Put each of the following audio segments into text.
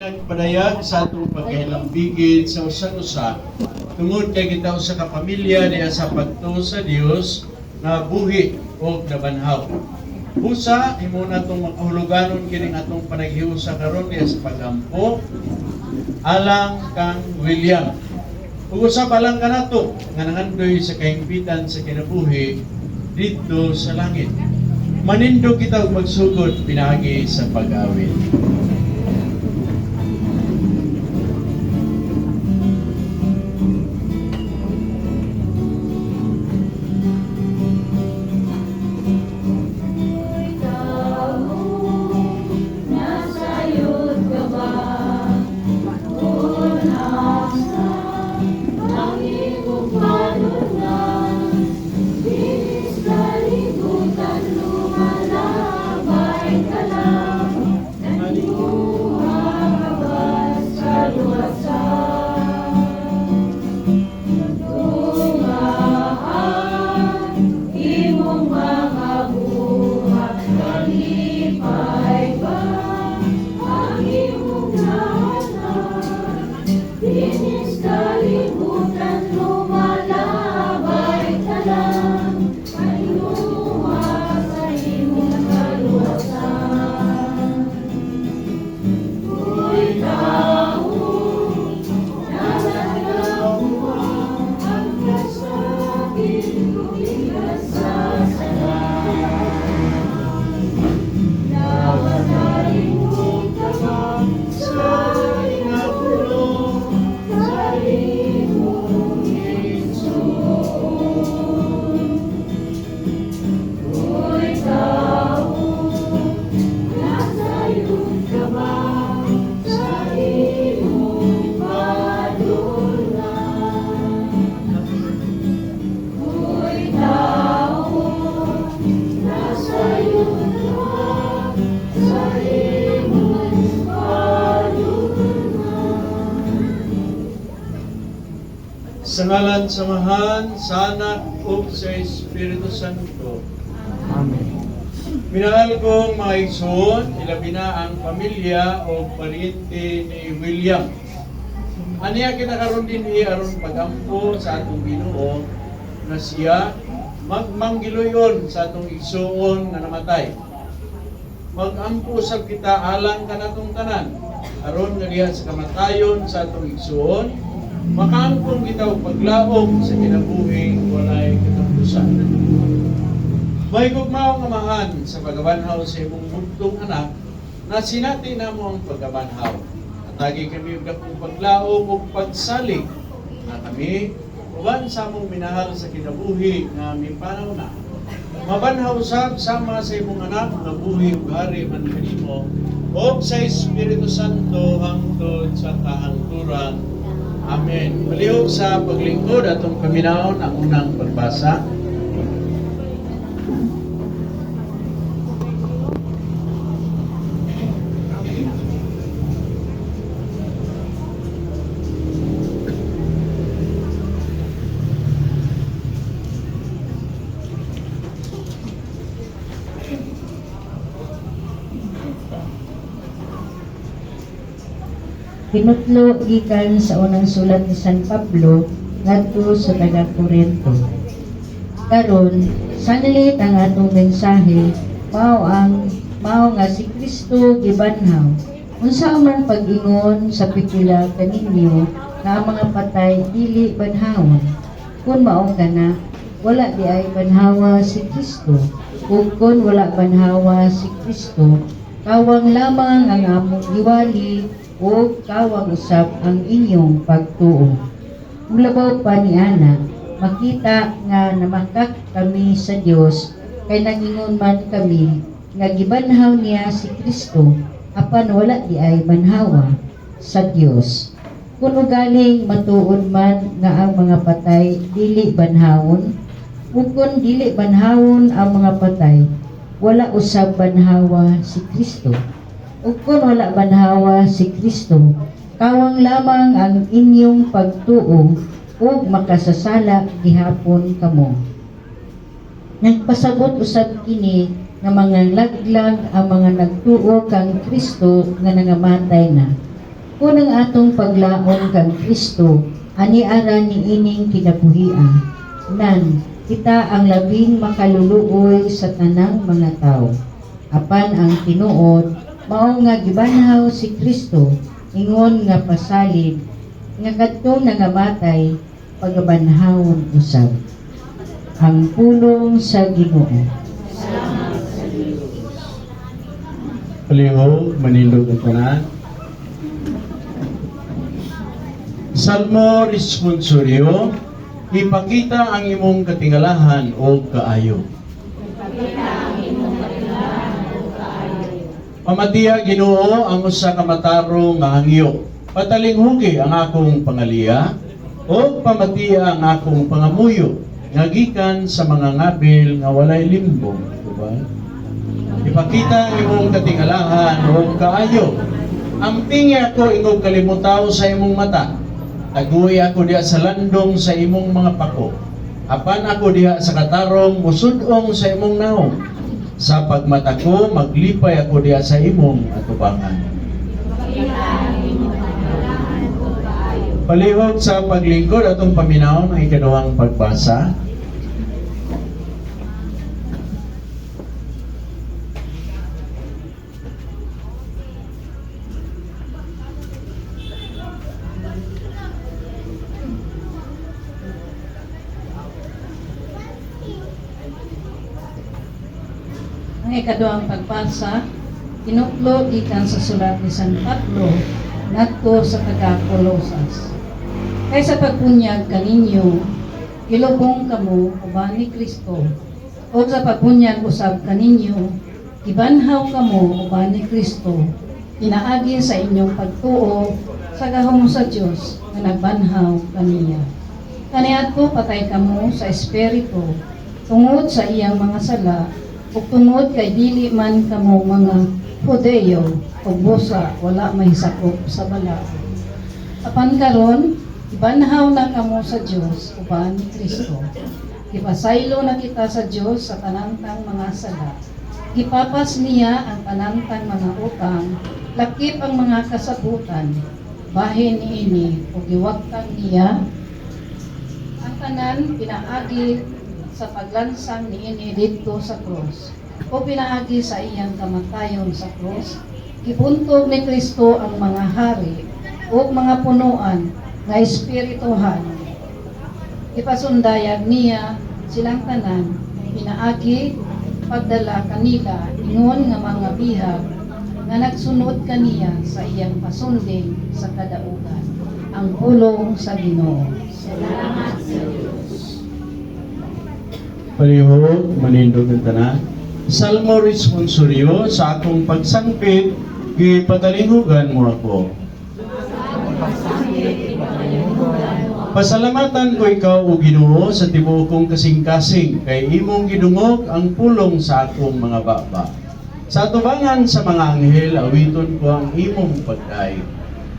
Nagpadayag sa atong pagkailambigid sa usa-usa tungod kay kita usa ka pamilya diya sa pagto sa Dios na buhi o nabanhaw. Usa imo na tong makahuluganon kining atong panaghiusa karon diya sa pagampo alang kang William. Ug usa pa lang kanato nga nangandoy sa kahimpitan sa kinabuhi dito sa langit. Manindog kita og magsugod pinagi sa pag-awit. Samahan, sa anak o sa Espiritu Santo. Amen. Minahal kong mga igsoon, ilabi na ang pamilya o pariente ni William. Aniya kinakaroon din i aron pagampo sa atong Ginoo na siya magmanggiloyon sa atong igsoon nga namatay. Magampo sa kita alang kanatong tanan aron nga diha sa kamatayon sa atong igsoon makaangkon kita og paglaom sa kinabuhi walay katapusan. May gugmaong amahan sa pagabanhaw sa imong bugtong anak na sinati na mo ang pagabanhaw. Atagi kami og dakong paglaom ug pagsalig na kami uban sa among minahal sa kinabuhi nga mipanaw na. Mabanhaw sab sama sa imong anak nga buhi ug hari man kanimo o sa Espiritu Santo hangtod sa kahangturan. Amen. Palihog sa paglingkod atong paminaon ang unang pagbasa. Pinutlo gikan sa unang sulat ni San Pablo ngadto sa taga Corinto. Karon, sanlit ang atong mensahe mao ang mao nga si Kristo gibanhaw. Unsa man pag-ingon sa pipila kaninyo nga mga patay dili banhawon. Kung mao kana, wala di ay banhawa si Kristo. Ug kung wala banhawa si Kristo, kawang lamang ang among giwali o kawang usab ang inyong pagtuo. Mulabaw pa ni Ana, makita nga namakak kami sa Dios kay nagingon man kami nga gibanhaw niya si Kristo apan wala di ay banhawa sa Dios. Kung galing matuod man nga ang mga patay dili banhawon, ug kung dili banhawon ang mga patay, wala usab banhawa si Kristo. Ug kung wala banhawa si Kristo, kawang lamang ang inyong pagtuo ug makasasala gihapon kamo. Nagpasabot usab kini nga mga laglag ang mga nagtuo kang Kristo nga nangamatay na. Kunang atong paglaom kang Kristo, ani ara ni ining kinabuhian. Nan, kita ang labing makaluluoy sa tanang mga tao. Apan ang tinuod, mao nga gibanhaw si Kristo, ingon nga pasalid, nga kadtong nangamatay, pagabanhawon usab. Ang pulong sa Ginoo. Palihog, manindog ang tanan. Salmo responsoryo, ipakita ang imong katingalahan o kaayo. Pamatiya Ginoo ang usa ka mataro nga hangyo. Patalinghugi ang akong pangaliya o pamatiya ang akong pangamuyo nga gikan sa mga ngabil nga walay limbong, diba? Ipakita ang imong katingalahan o kaayo. Amping ako ingog kalimutaw sa imong mata. Taguy ako diha sa landong sa imong mga pako. Apan ako diha sa katarong musudong sa imong naong. Sa pagmata ko, maglipay ako diha sa imong atubangan. Palihog sa paglingkod atong paminawon ang ikaduhang pagbasa. Ang ikaduhang pagbasa, tinuklo gikan sa sulat ni San Pablo ngadto sa taga Colosas. Kay sa pagpunyag kaninyo, ilubong kamo uban ni Kristo. O sa pagpunyag usab kaninyo, ibanhaw kamo uban ni Kristo. Inaagi sa inyong pagtuo sa gahom sa Dios nga nagbanhaw kaniya. Kaniadto patay kamo sa espiritu tungod sa iyang mga sala ug tungod kay dili man kamo mga Hudeo ug busa wala mahisakop sa bala. Apan karon ibanhaw na kamo sa Dios uban ni Kristo. Gipasaylo na kita sa Dios sa tanantang mga sala. Gipapas niya ang tanantang mga utang, lakip ang mga kasabutan. Bahin niini ug giwagtang niya ang tanan pinaagi sa paglansang niini didto sa cross o pinaagi sa iyang kamatayon sa cross gibuntog ni Kristo ang mga hari o mga punuan nga espirituhan. Ipasundayag niya silang tanan pinaagi pagdala kanila ingon nga mga bihag nga nagsunod kaniya sa iyang pasunding sa kadaugan ang pulong sa Ginoo Palihog, manindog ang tanan. Salmo responsoryo sa akong pagsangpit, gipatalinghugan mo ako. Pasalamatan ko ikaw o Ginoo sa tibuok kong kasing-kasing kay imong gidungog ang pulong sa akong mga baba. Sa atubangan sa mga anghel, awiton ko ang imong pagkain.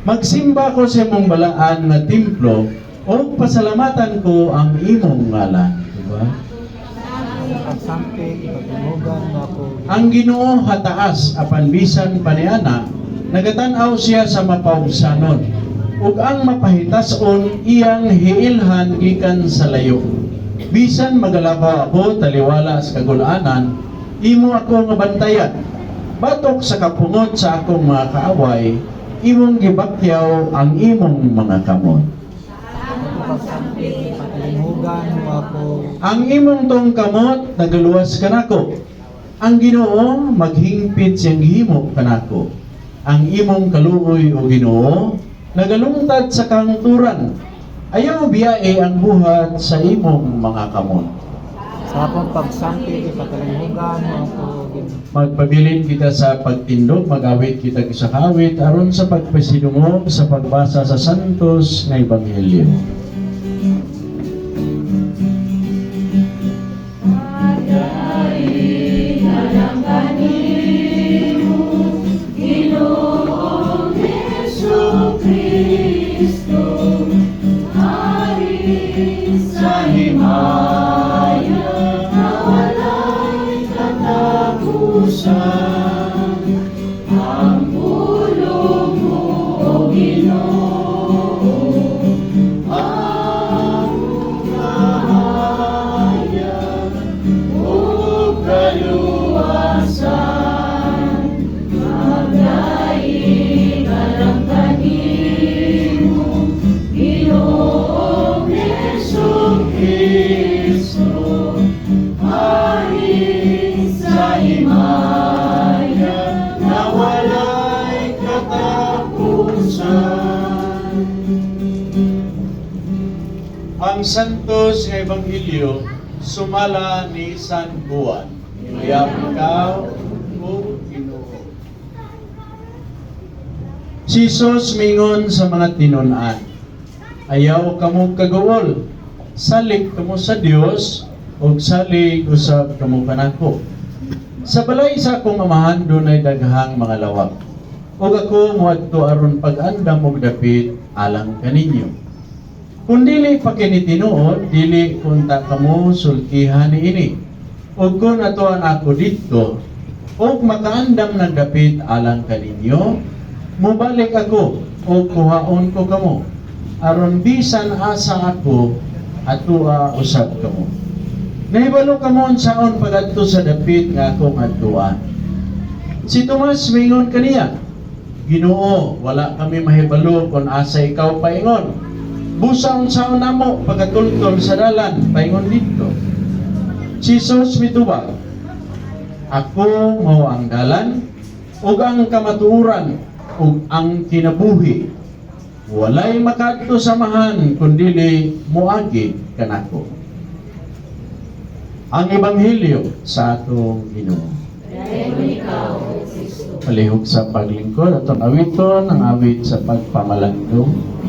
Magsimba ko sa imong balaan na templo o pasalamatan ko ang imong ngalan. Diba? Pagsampi, ipagtulugan mo ako. Ang Ginoo hataas apan bisan paniana nagatan-aw siya sa mapawsanon ug ang mapahitason iyang hiilhan gikan sa layo. Bisan magalabaw ako taliwala sa kagulanan, imo ako nga bantayan. Batok sa kapungot sa akong mga kaaway, imong gibakyaw ang imong mga kamot. Pagsampi, mo ako. Ang imong tong kamot nagaluwas kanako. Ang Ginoo maghingpit siyang gihimo kanako. Ang imong kaluoy o Ginoo nagalungtad sa kangturan. Ayaw biyae ang buhat sa imong mga kamot. Sa akong pagsampi, ipagtulugan mo ako. Magpabilin kita sa pagtindog, magawit kita sa kawit aron sa pagpasidungog sa pagbasa sa santos nga ebanghelyo. Sa Ang Santos nga Ebanghelyo sumala ni San Juan. Iyam ikaw, o Ginoo. Si Jesus mingon sa mga tinunan, ayaw kamo kagawol, salik kamo sa Dios, ug salig usab kamo kanako. Sa balay sa akong amahan dunay daghang mga lawak. Ug ako moadto aron pag-andam og dapit alang kaninyo. Kung dili pa kini tinuod, dili kunta kamo sultihan niini. Ug kung atuan ako dito, ug makaandam ng dapit alang kaninyo, mubalik ako ug kuhaon ko kamo. Aron bisan asa ako, atua usab kamo. Nahibalo kamo saon pagadto sa dapit nga akong adtuan. Si Tomas mingon kaniya, Ginoo, wala kami mahibalo kung asa ikaw paingon. Busa unsaon namo pagatultol sa dalan paingon dito. Jesus mituba, Ako mao ang dalan ug ang kamatuoran ug ang kinabuhi. Walay makadto samahan kundi moagi kanako. Ang ebanghelyo sa atong Ginoo. Palihog sa paglingkod at awiton ang awit sa pagpamalandong.